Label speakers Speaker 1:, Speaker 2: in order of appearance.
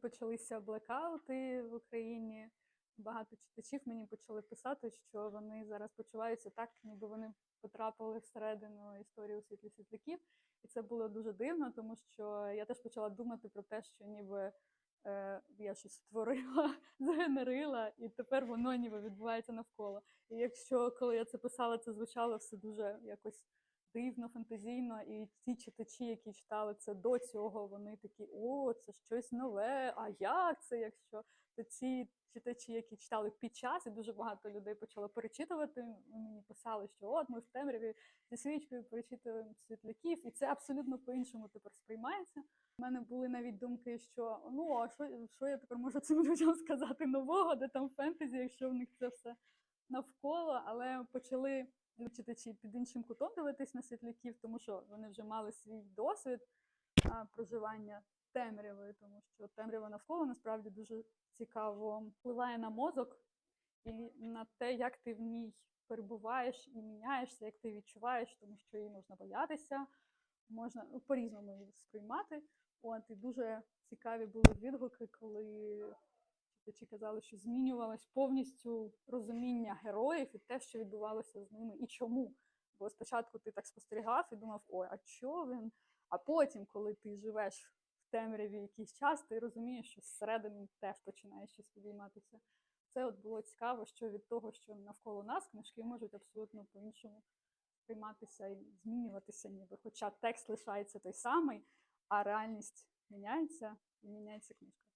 Speaker 1: почалися блекаути в Україні, багато читачів мені почали писати, що вони зараз почуваються так, ніби вони потрапили всередину історії у світлі світляків. І це було дуже дивно, тому що я теж почала думати про те, що ніби е, я щось створила, згенерила, і тепер воно ніби відбувається навколо. І якщо коли я це писала, це звучало все дуже якось дивно, фантазійно, і ті читачі, які читали це до цього, вони такі: о, це щось нове. А як це, якщо то ці читачі, які читали під час, і дуже багато людей почало перечитувати. Мені писали, що от ми в темряві зі свічкою перечитуємо світляків, і це абсолютно по-іншому тепер сприймається. У мене були навіть думки, що ну а що, що я тепер можу цим людям сказати нового, де там фентезі, якщо в них це все навколо, але почали читачі під іншим кутом дивитись на світляків, тому що вони вже мали свій досвід а, проживання темрявою, тому що темрява навколо насправді дуже цікаво впливає на мозок і на те, як ти в ній перебуваєш і міняєшся, як ти відчуваєш, тому що її можна боятися, можна ну, по-різному її сприймати. От і дуже цікаві були відгуки, коли читачі казали, що змінювалось повністю розуміння героїв і те, що відбувалося з ними, і чому. Бо спочатку ти так спостерігав і думав, ой, а чого він? А потім, коли ти живеш в темряві якийсь час, ти розумієш, що зсередини теж починає щось підійматися. Це от було цікаво, що від того, що навколо нас книжки можуть абсолютно по-іншому прийматися і змінюватися, ніби. Хоча текст лишається той самий, а реальність міняється і міняється книжка.